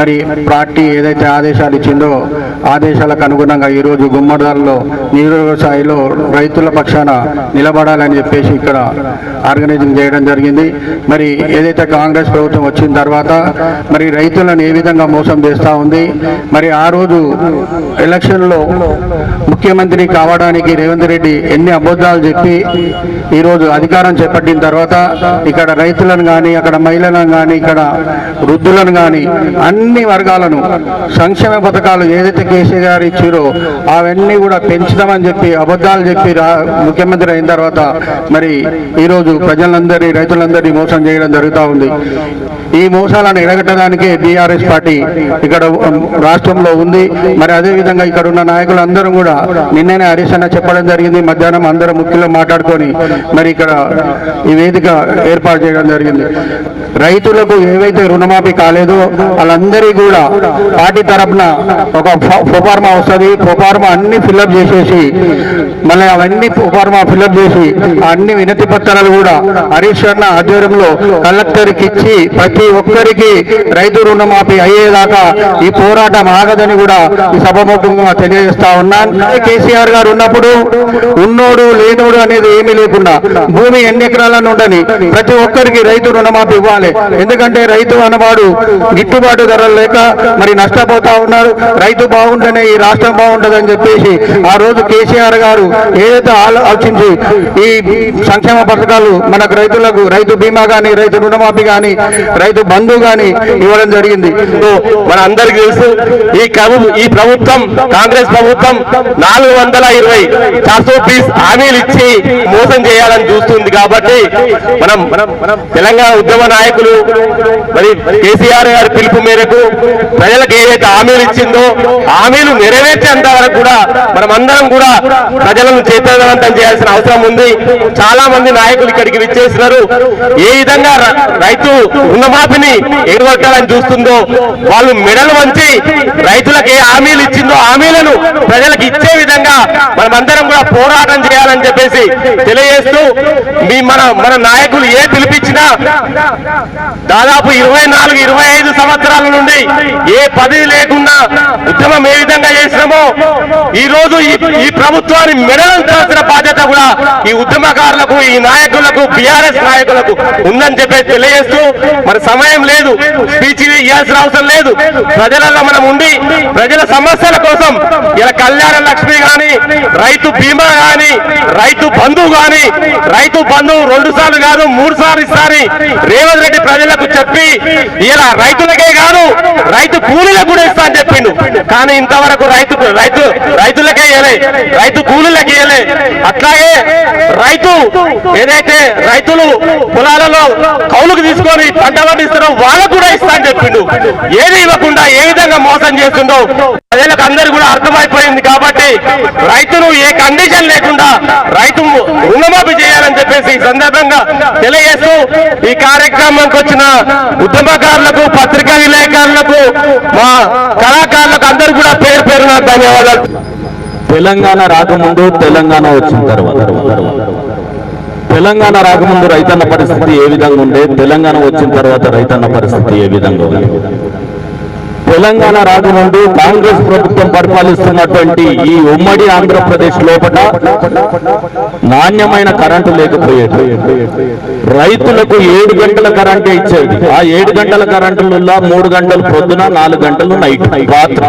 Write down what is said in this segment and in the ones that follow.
మరి పార్టీ ఏదైతే ఆదేశాలు ఇచ్చిందో ఆదేశాలకు అనుగుణంగా ఈరోజు గుమ్మడిదాల్లో నిరుద్యోగ స్థాయిలో రైతుల పక్షాన నిలబడాలని చెప్పేసి ఇక్కడ ఆర్గనైజింగ్ చేయడం జరిగింది. మరి ఏదైతే కాంగ్రెస్ ప్రభుత్వం వచ్చిన తర్వాత మరి రైతులను ఏ విధంగా మోసం చేస్తూ ఉంది? మరి ఆ రోజు ఎలక్షన్లో ముఖ్యమంత్రి కావడానికి రేవంత్ రెడ్డి ఎన్ని అబద్ధాలు చెప్పి ఈరోజు అధికారం చేపట్టిన తర్వాత ఇక్కడ రైతులను కానీ అక్కడ మహిళలను కానీ ఇక్కడ వృద్ధులను కానీ అన్ని అన్ని వర్గాలను సంక్షేమ పథకాలు ఏదైతే కేసీఆర్ గారు ఇచ్చారో అవన్నీ కూడా పెంచుదామని చెప్పి అబద్ధాలు చెప్పి ముఖ్యమంత్రి అయిన తర్వాత మరి ఈరోజు ప్రజలందరినీ రైతులందరినీ మోసం చేయడం జరుగుతూ ఉంది. ఈ మోసాలను ఎడగట్టడానికే బీఆర్ఎస్ పార్టీ ఇక్కడ రాష్ట్రంలో ఉంది. మరి అదేవిధంగా ఇక్కడ ఉన్న నాయకులందరూ కూడా నిన్ననే హరీష్ అన్న చెప్పడం జరిగింది. మధ్యాహ్నం అందరం ముఖ్యులు మాట్లాడుకొని మరి ఇక్కడ ఈ వేదిక ఏర్పాటు చేయడం జరిగింది. రైతులకు ఏవైతే రుణమాఫీ కాలేదో వాళ్ళందరికీ కూడా పార్టీ తరపున ఒక ఫోఫార్మా వస్తుంది. ఫోఫార్మా అన్ని ఫిల్అప్ చేసేసి మళ్ళీ అవన్నీ ఫోఫార్మా ఫిల్అప్ చేసి అన్ని వినతి పత్రాలు కూడా హరీష్ అన్న ఆధ్వర్యంలో కలెక్టర్కి ఇచ్చి ప్రతి ఒక్కరికి రైతు రుణమాఫీ అయ్యేదాకా ఈ పోరాటం ఆగదని కూడా ఈ సభముఖంగా తెలియజేస్తా ఉన్నాను కేసీఆర్ గారు ఉన్నప్పుడు ఉన్నోడు లేనోడు అనేది ఏమీ లేకుండా భూమి ఎన్ని ఎకరాలను ఉండని ప్రతి ఒక్కరికి రైతు రుణమాఫీ ఇవ్వాలి. ఎందుకంటే రైతు అన్నవాడు గిట్టుబాటు ధరలు లేక మరి నష్టపోతా ఉన్నారు. రైతు బాగుంటేనే ఈ రాష్ట్రం బాగుంటుందని చెప్పేసి ఆ రోజు కేసీఆర్ గారు ఏదైతే ఆలోచించి ఈ సంక్షేమ పథకాలు మనకు రైతులకు రైతు బీమా కానీ రైతు రుణమాఫీ కానీ రైతు బంధు కానీ ఇవ్వడం జరిగింది. మన అందరికి తెలుసు ఈ ఈ ప్రభుత్వం కాంగ్రెస్ ప్రభుత్వం నాలుగు వందల ఇరవై చార్సో హామీలు ఇచ్చి మోసం చేయాలని చూస్తుంది కాబట్టి మనం మనం తెలంగాణ ఉద్యమ నాయకులు మరి కేసీఆర్ గారి పిలుపు మేరకు ప్రజలకు ఏదైతే హామీలు ఇచ్చిందో హామీలు నెరవేర్చేంత వరకు కూడా మనమందరం కూడా ప్రజలను చైతన్యవంతం చేయాల్సిన అవసరం ఉంది. చాలా మంది నాయకులు ఇక్కడికి విచ్చేసినారు. ఏ విధంగా రైతు రుణమాఫీని ఎగరగొట్టాలని చూస్తుందో వాళ్ళు మెడలు వంచి రైతులకు ఏ హామీలు ఇచ్చిందో హామీలను ప్రజలకు ఇచ్చే విధంగా మనమందరం కూడా పోరాటం చేయాలని చెప్పేసి తెలియజేస్తూ మీ మన మన నాయకులు ఏ పిలిపించినా దాదాపు ఇరవై నాలుగు ఇరవై ఐదు సంవత్సరాల నుండి ఏ పదవి లేకుండా ఉద్యమం ఏ విధంగా చేసినామో ఈ రోజు ఈ ప్రభుత్వాన్ని మెడలంచాల్సిన బాధ్యత కూడా ఈ ఉద్యమకారులకు ఈ నాయకులకు బీఆర్ఎస్ నాయకులకు ఉందని చెప్పేసి తెలియజేస్తూ మరి సమయం లేదు స్పీచ్ ఇవ్వాల్సిన అవసరం లేదు. ప్రజలలో మనం ఉండి ప్రజల సమస్యల కోసం ఇలా కళ్యాణ లక్ష్మి గాని రైతు బీమా గాని రైతు బంధువు గాని రైతు బంధువు రెండు సార్లు కాదు మూడు సార్లు ఇస్తారని రేవంత్ రెడ్డి ప్రజలకు చెప్పి ఇలా రైతులకే కాదు రైతు కూలీలకు కూడా ఇస్తా అని చెప్పిండు. కానీ ఇంతవరకు రైతు రైతు రైతులకే ఇయలే రైతు కూలీలకు ఇయలే అట్లాగే రైతు ఏదైతే రైతులు పొలాలలో కౌలుకు తీసుకొని పంట పండిస్తున్నారో వాళ్ళకు కూడా ఇస్తా అని చెప్పిండు. ఏది ఇవ్వకుండా ఏ విధంగా మోసం చేస్తుందో ప్రజలకు అందరు కూడా అర్థమైపోయింది కాబట్టి రైతును ఏ కండిషన్ లేకుండా రైతు రుణమాఫీ చేయాలని చెప్పేసి ఈ సందర్భంగా తెలియజేస్తూ ఈ కార్యక్రమం కార్యక్రమానికి వచ్చిన ఉద్యమకారులకు పత్రికా విలేకరులకు మా కళాకారులకు అందరూ కూడా పేరు పేరున ధన్యవాదాలు. తెలంగాణ రాకముందు తెలంగాణ వచ్చిన తర్వాత. తెలంగాణ రాకముందు రైతన్న పరిస్థితి ఏ విధంగా ఉండే తెలంగాణ వచ్చిన తర్వాత రైతన్న పరిస్థితి ఏ విధంగా ఉంది తెలంగాణ రాకముందు కాంగ్రెస్ ప్రభుత్వం పరిపాలిస్తున్నటువంటి ఈ ఉమ్మడి ఆంధ్రప్రదేశ్ లోపల నాణ్యమైన కరెంటు లేకపోయేది రైతులకు ఏడు గంటల కరెంటే ఇచ్చేది. ఆ ఏడు గంటల కరెంటు కరెంటులలో మూడు గంటలు పొద్దున నాలుగు గంటలు నైట్. రాత్రి.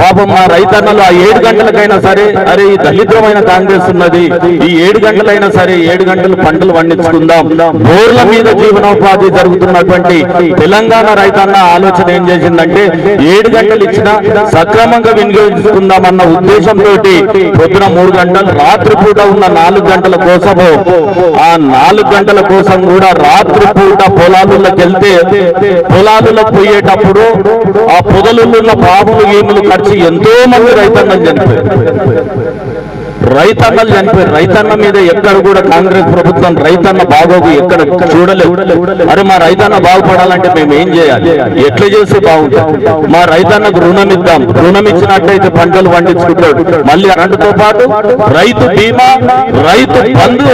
పాపం మా రైతన్నలు ఆ ఏడు గంటలకైనా సరే అరే ఈ దరిద్రమైన కాంగ్రెస్ ఉన్నది. ఈ ఏడు గంటలైనా సరే ఏడు గంటలు పంటలు పండించుకుందాం. బోర్ల మీద జీవనోపాధి జరుగుతున్నటువంటి తెలంగాణ రైతన్న ఆలోచన ఏం చేసిందంటే ఏడు గంటలు ఇచ్చినా సక్రమంగా వినియోగించుకుందామన్న ఉద్దేశంతో పొద్దున మూడు గంటలు రాత్రి పూట ఉన్న నాలుగు గంటల కోసము ఆ నాలుగు గంటల కోసం కూడా రాత్రి పూట పొలాలకు వెళ్తే పొలాలలో పోయేటప్పుడు ఆ పొదలు ఉన్న పాములు ఏములు ఖర్చు ఎంతో మంది రైతాంగం చనిపోయారు. రైతన్నలు చనిపోయారు. రైతన్న మీద ఎక్కడ కూడా కాంగ్రెస్ ప్రభుత్వం రైతన్న బాగోగు ఎక్కడ చూడలేదు అరే మా రైతన్న బాగుపడాలంటే మేము ఏం చేయాలి? ఎట్లా చేస్తే బాగుంటుంది? మా రైతన్నకు రుణం ఇద్దాం. రుణం ఇచ్చినట్లయితే పంటలు పండించుకుంటాడు. మళ్ళీ కరెంటుతో పాటు రైతు బీమా రైతు బంధు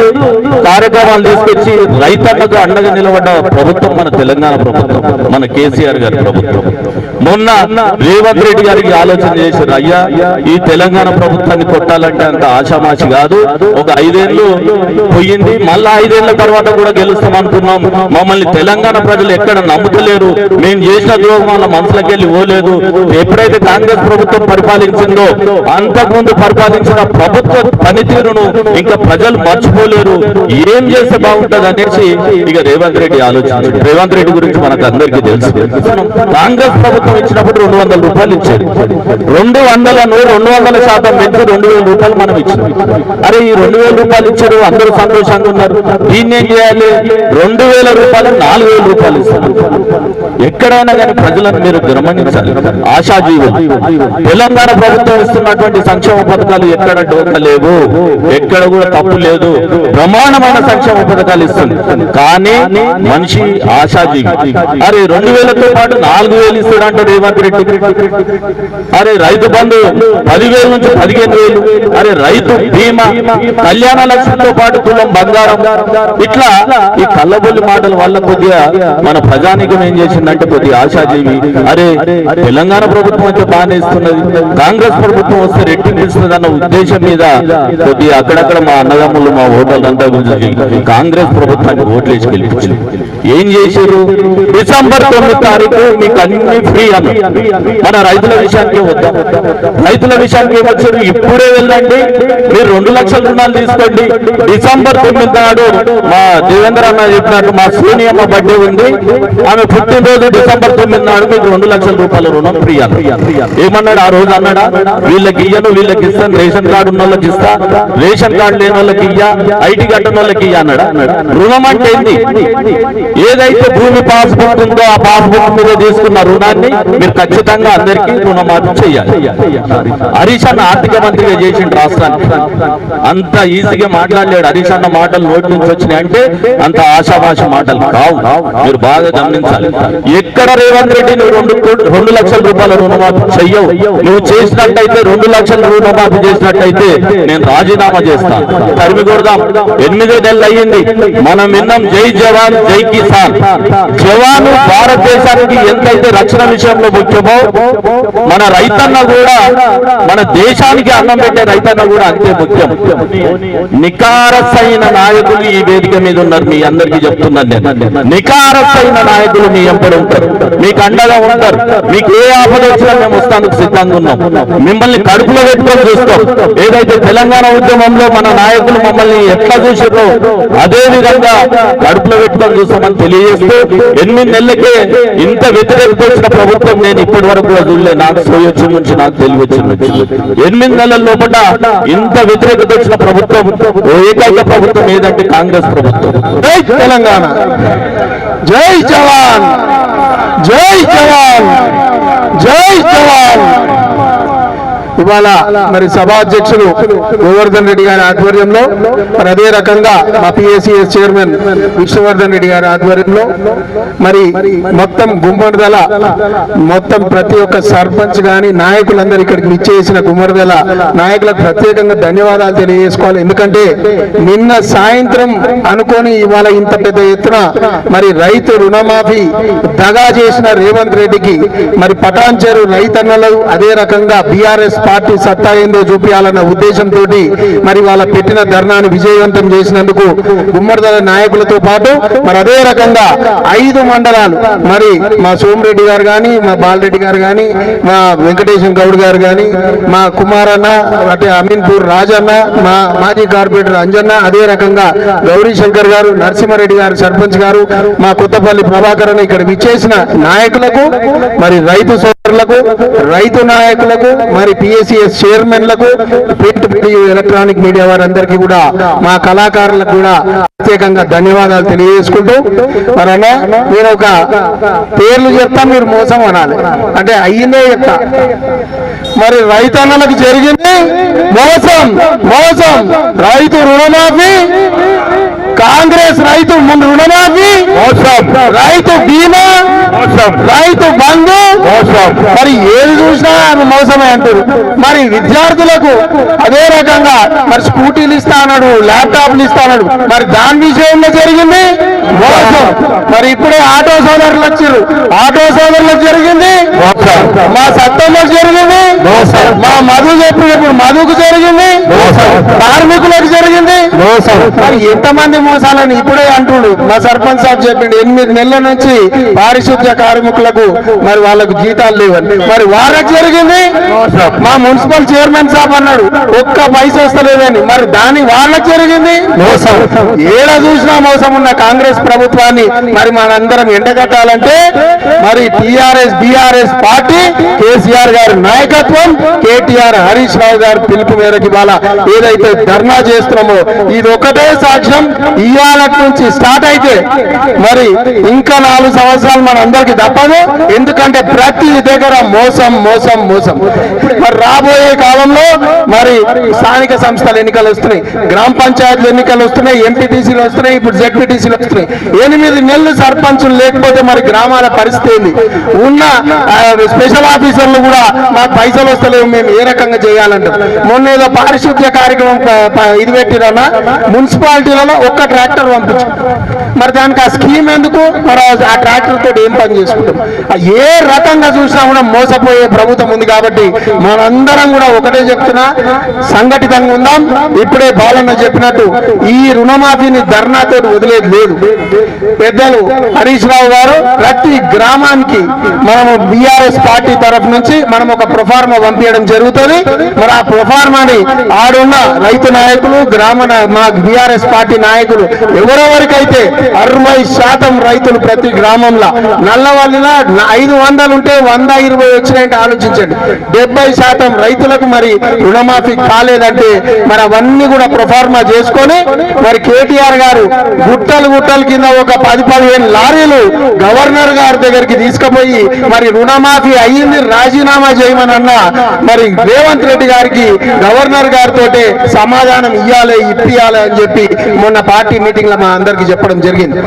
కార్యక్రమాలు తీసుకొచ్చి రైతన్నకు అండగా నిలబడ్డ ప్రభుత్వం మన తెలంగాణ ప్రభుత్వం మన కేసీఆర్ గారి ప్రభుత్వం. మొన్న రేవంత్ రెడ్డి గారికి ఆలోచన చేశారు అయ్యా ఈ తెలంగాణ ప్రభుత్వాన్ని కొట్టాలంటే అంత ఆశామాషి కాదు. ఒక ఐదేళ్ళు పోయింది. మళ్ళా ఐదేళ్ళ తర్వాత కూడా గెలుస్తాం అనుకున్నాం మమ్మల్ని తెలంగాణ ప్రజలు ఎక్కడ నమ్ముతలేరు. మేము చేసిన ద్రోహం వాళ్ళ మనసులోకి వెళ్ళి పోలేదు. ఎప్పుడైతే కాంగ్రెస్ ప్రభుత్వం పరిపాలించిందో అంతకుముందు పరిపాలించిన ప్రభుత్వ పనితీరును ఇంకా ప్రజలు మర్చిపోలేరు. ఏం చేస్తే బాగుంటది అనేసి ఇక రేవంత్ రెడ్డి ఆలోచించారు. రేవంత్ రెడ్డి గురించి మనకు అందరికీ తెలుసు. కాంగ్రెస్ ప్రభుత్వం ఇచ్చినప్పుడు రెండు వందల రూపాయలు ఇచ్చారు. రెండు వందలను రెండు వందల శాతం పెంచి రెండు వేల రూపాయలు మనం ఇచ్చినాం అరే ఈ రెండు వేల రూపాయలు ఇచ్చారు అందరూ సంతోషంగా ఉన్నారు. దీన్ని ఏం చేయాలి? రెండు వేల రూపాయలు నాలుగు వేల రూపాయలు ఇస్తారు ఎక్కడైనా కానీ ప్రజలను మీరు గమనించాలి. ఆశాజీవులు. తెలంగాణ ప్రభుత్వం ఇస్తున్నటువంటి సంక్షేమ పథకాలు ఎక్కడ డోక లేవు. ఎక్కడ కూడా తప్పు లేదు. ప్రమాణమైన సంక్షేమ పథకాలు ఇస్తుంది కానీ మనిషి ఆశాజీవి. అరే రెండు వేలతో పాటు నాలుగు వేలు ఇస్తాడంటే రేవంత్ రెడ్డి అరే రైతు బంధు పదివేలు నుంచి పదిహేను వేలు. అరే రైతు బీమా కళ్యాణ లక్ష్యంతో పాటు కులం బంగారం. ఇట్లా ఈ కళ్ళబొల్లి మాటల వల్ల కొద్దిగా మన ప్రజానికం ఏం చేసిందంటే కొద్ది ఆశాజీవి. అరే తెలంగాణ ప్రభుత్వం అయితే బాగానే ఇస్తున్నది. కాంగ్రెస్ ప్రభుత్వం వస్తే రెట్టింపిస్తుంది అన్న ఉద్దేశం మీద కొద్దిగా అక్కడక్కడ మా అన్నదమ్ములు మా ఓటర్లంతా గురించి కాంగ్రెస్ ప్రభుత్వానికి ఓట్లు వేసి గెలిపించింది. ఏం చేశారు? డిసెంబర్ తొమ్మిది తారీఖు మీకు అన్ని ఫ్రీ అని. మన రైతుల విషయానికి వద్దాం. రైతుల విషయానికి ఏమొచ్చారు ఇప్పుడే వెళ్ళండి. మీరు రెండు లక్షల రుణాలు తీసుకోండి. డిసెంబర్ తొమ్మిది నాడు మా దేవేంద్ర అన్న చెప్పినట్టు మా సోనియమ్మ బర్త్డే ఉంది. ఆమె పుట్టినరోజు డిసెంబర్ తొమ్మిది నాడు మీకు రెండు లక్షల రూపాయల రుణం ఫ్రీ అని. ఏమన్నాడు ఆ రోజు అన్నాడా? వీళ్ళకి ఇయ్యను వీళ్ళకి ఇస్తాను. రేషన్ కార్డు ఉన్న వాళ్ళకి ఇస్తా. రేషన్ కార్డు లేని వాళ్ళకి ఇయ్యా ఐటీ కట్టిన వాళ్ళకి ఇయ్యా అన్నాడా? రుణం అంటే ఏంది? ఏదైతే భూమి పాస్బుక్ ఉందో ఆ పాస్బుక్ మీద తీసుకున్న రుణాన్ని మీరు ఖచ్చితంగా అందరికీ రుణమాఫీ చేయాలి. హరీష్ అన్న ఆర్థిక మంత్రిగా చేసిండు రాష్ట్రానికి అంత ఈజీగా మాట్లాడలేడు. హరీష్ అన్న మాటలు నోటి నుంచి వచ్చినాయి అంటే అంత ఆశాభాష మాటలు కావు. మీరు బాగా గమనించాలి. ఎక్కడ రేవంత్ రెడ్డి నువ్వు రెండు రెండు లక్షల రూపాయల రుణమాఫీ చెయ్యవు. నువ్వు చేసినట్టయితే రెండు లక్షల రుణమాఫీ చేసినట్టయితే నేను రాజీనామా చేస్తాను తరిమి కొడదాం ఎనిమిది నెలలు అయ్యింది. మనం విన్నాం జై జవాన్ జై కిసాన్. జవాను భారతదేశానికి ఎంతైతే రక్షణ విషయంలో ముఖ్యమో మన రైతన్న కూడా మన దేశానికి అన్నం పెట్టే రైతన్న కూడా అంతే ముఖ్యం. నికారసైన నాయకులు ఈ వేదిక మీద ఉన్నారు మీ అందరికీ చెప్తున్నాను నేను. నికారసైన నాయకులు మీ ఎంపడు ఉంటారు మీకు అండగా ఉంటారు మీకు ఏ ఆపద వచ్చినా మేము వస్తానికి సిద్ధంగా ఉన్నాం. మిమ్మల్ని కడుపులో పెట్టుకొని చూస్తాం. ఏదైతే తెలంగాణ ఉద్యమంలో మన నాయకులు మమ్మల్ని ఎట్లా చూసారో అదే విధంగా కడుపులో పెట్టుకొని చూస్తామని తెలియజేస్తూ ఎనిమిది నెలలకే ఇంత వ్యతిరేకత వచ్చిన ప్రభుత్వం నేను ఇప్పటి వరకు కూడా చూడలేదు నాకు సోయొచ్చిన నుంచి నాకు తెలియొచ్చిన నుంచి. ఎనిమిది నెలల లోపల ఇంత వ్యతిరేకత వచ్చిన ప్రభుత్వం ఏకైక ప్రభుత్వం ఏదంటే కాంగ్రెస్ ప్రభుత్వం. జై తెలంగాణ. జై జవాన్. జై జవాన్. జై జవాన్. ఇవాళ మరి సభాధ్యక్షులు గోవర్ధన్ రెడ్డి గారి ఆధ్వర్యంలో మరి అదే రకంగా మా పిఎస్సిఎస్ చైర్మన్ విష్ణువర్ధన్ రెడ్డి గారి ఆధ్వర్యంలో మరి మొత్తం గుమ్మడిదల మొత్తం ప్రతి ఒక్క సర్పంచ్ గాని నాయకులందరూ ఇక్కడికి విచ్చేసిన గుమ్మడిదల నాయకులకు ప్రత్యేకంగా ధన్యవాదాలు తెలియజేసుకోవాలి. ఎందుకంటే నిన్న సాయంత్రం అనుకొని ఇవాళ ఇంత పెద్ద ఎత్తున మరి రైతు రుణమాఫీ దగా చేసిన రేవంత్ రెడ్డికి మరి పటాన్చెరు రైతన్నలు అదే రకంగా బీఆర్ఎస్ పార్టీ సత్తా ఏందో చూపించాలన్న ఉద్దేశంతో మరి వాళ్ళ పెట్టిన ధర్నాన్ని విజయవంతం చేసినందుకు గుమ్మడిదల నాయకులతో పాటు మరి అదే రకంగా ఐదు మండలాలు మరి మా సోమిరెడ్డి గారు కానీ మా బాలరెడ్డి గారు కానీ మా వెంకటేశం గౌడ్ గారు కానీ మా కుమారన్న అంటే అమీన్పూర్ రాజన్న మా మాజీ కార్పొరేటర్ అంజన్న అదే రకంగా గౌరీ శంకర్ గారు నరసింహారెడ్డి గారు సర్పంచ్ గారు మా కొత్తపల్లి ప్రభాకర్ ఇక్కడ విచ్చేసిన నాయకులకు మరి రైతు సోదరులకు రైతు నాయకులకు మరి పిఎస్సిఎస్ చైర్మన్లకు ప్రింట్ మరియు ఎలక్ట్రానిక్ మీడియా వారందరికీ కూడా మా కళాకారులకు కూడా ప్రత్యేకంగా ధన్యవాదాలు తెలియజేసుకుంటూ మరి అన్న నేను ఒక పేర్లు చెప్తా మీరు మోసం అనాలి. అంటే అయ్యిందే చెప్తా. మరి రైతన్నలకు జరిగింది మోసం మోసం. రైతు రుణమాఫీ కాంగ్రెస్ రైతు ముందు రుణమాఫీ మోసం. రైతు బీమా మోసం. రైతు బంధు. మోసం. మరి ఏది చూసినా ఆమె మోసమే అంటారు. మరి విద్యార్థులకు అదే రకంగా మరి స్కూటీలు ఇస్తా అన్నాడు ల్యాప్టాప్లు ఇస్తా అన్నాడు. మరి దాని విషయంలో జరిగింది? మోసం. మరి ఇప్పుడే ఆటో సోదరులు వచ్చారు ఆటో సోదరులకు జరిగింది? మా సత్తమ్మకు జరిగింది? మా మధు చెప్పిన ఇప్పుడు మధుకు జరిగింది? కార్మికులకు జరిగింది? మరి ఎంతమంది మోసాలని ఇప్పుడే అంటుడు. మా సర్పంచ్ సాబ్ చెప్పిండు ఎనిమిది నెలల నుంచి పారిశుద్ధ్య కార్మికులకు మరి వాళ్ళకు జీతాలు లేవని. మరి వాళ్ళకి జరిగింది. మా మున్సిపల్ చైర్మన్ సాబ్ అన్నాడు ఒక్క పైసా వస్తలేదని. మరి దాని వాళ్ళకి జరిగింది. ఏడ చూసినా మోసం ఉన్న కాంగ్రెస్ ప్రభుత్వాన్ని మరి మనందరం ఎండగట్టాలంటే మరి టిఆర్ఎస్ బిఆర్ఎస్ పార్టీ కేసీఆర్ గారి నాయకత్వం కేటీఆర్ హరీష్ రావు గారి పిలుపు మేరకు ఇవాళ ఏదైతే ధర్నా చేస్తున్నామో ఇది ఒకటే సాక్ష్యం. ఇవాళ నుంచి స్టార్ట్ అయితే మరి ఇంకా నాలుగు సంవత్సరాలు మన అందరికి తప్పదు. ఎందుకంటే ప్రతి దగ్గర మోసం మోసం మోసం. మరి రాబోయే కాలంలో మరి స్థానిక సంస్థల ఎన్నికలు వస్తున్నాయి. గ్రామ పంచాయతీలు ఎన్నికలు వస్తున్నాయి. ఎంపీటీసీలు వస్తున్నాయి. ఇప్పుడు జెడ్పీటీసీలు వస్తున్నాయి. ఎనిమిది నెలలు సర్పంచులు లేకపోతే మరి గ్రామాల పరిస్థితి ఏంది? ఉన్న స్పెషల్ ఆఫీసర్లు కూడా మాకు పైసలు వస్తలేవు. మేము ఏ రకంగా చేయాలంటారు మొన్న ఏదో పారిశుద్ధ్య కార్యక్రమం ఇది పెట్టిరన్నా. మున్సిపాలిటీలలో ఒక్క ట్రాక్టర్ పంపించు. మరి దానికి ఆ స్కీమ్ ఎందుకు? మరి ఆ ట్రాక్టర్ తోటి ఏం పని చేసుకుంటాం ఏ రకంగా చూసినా కూడా మోసపోయే ప్రభుత్వం ఉంది కాబట్టి మనందరం కూడా ఒకటే చెప్తున్నా సంఘటితంగా ఉందాం. ఇప్పుడే బాలన్న చెప్పినట్టు ఈ రుణమాఫీని ధర్నాతో వదిలేదు లేదు. పెద్దలు హరీష్ రావు గారు ప్రతి గ్రామానికి మనము బీఆర్ఎస్ పార్టీ తరఫు నుంచి మనం ఒక ప్రొఫార్మా పంపించడం జరుగుతుంది. మరి ఆ ప్రొఫార్మాని ఆడున్న రైతు నాయకులు గ్రామ మా బిఆర్ఎస్ పార్టీ నాయకులు ఎవరెవరికైతే అరవై శాతం రైతులు ప్రతి గ్రామంలో నల్లవల్లిన ఐదు వందలు ఉంటే వంద ఇరవై వచ్చినాయంటే ఆలోచించండి. డెబ్బై శాతం రైతులకు మరి రుణమాఫీ కాలేదంటే మరి అవన్నీ కూడా ప్రొఫార్మా చేసుకొని మరి కేటీఆర్ గారు గుట్టలు గుట్టల కింద ఒక పది పదిహేను లారీలు గవర్నర్ గారి దగ్గరికి తీసుకుపోయి మరి రుణమాఫీ అయ్యింది రాజీనామా చేయమని అన్న మరి రేవంత్ రెడ్డి గారికి గవర్నర్ గారితో సమాధానం ఇయ్యాలి ఇప్పియాలి అని చెప్పి మొన్న పార్టీ మీటింగ్లో మా అందరికి చెప్పడం జరిగింది.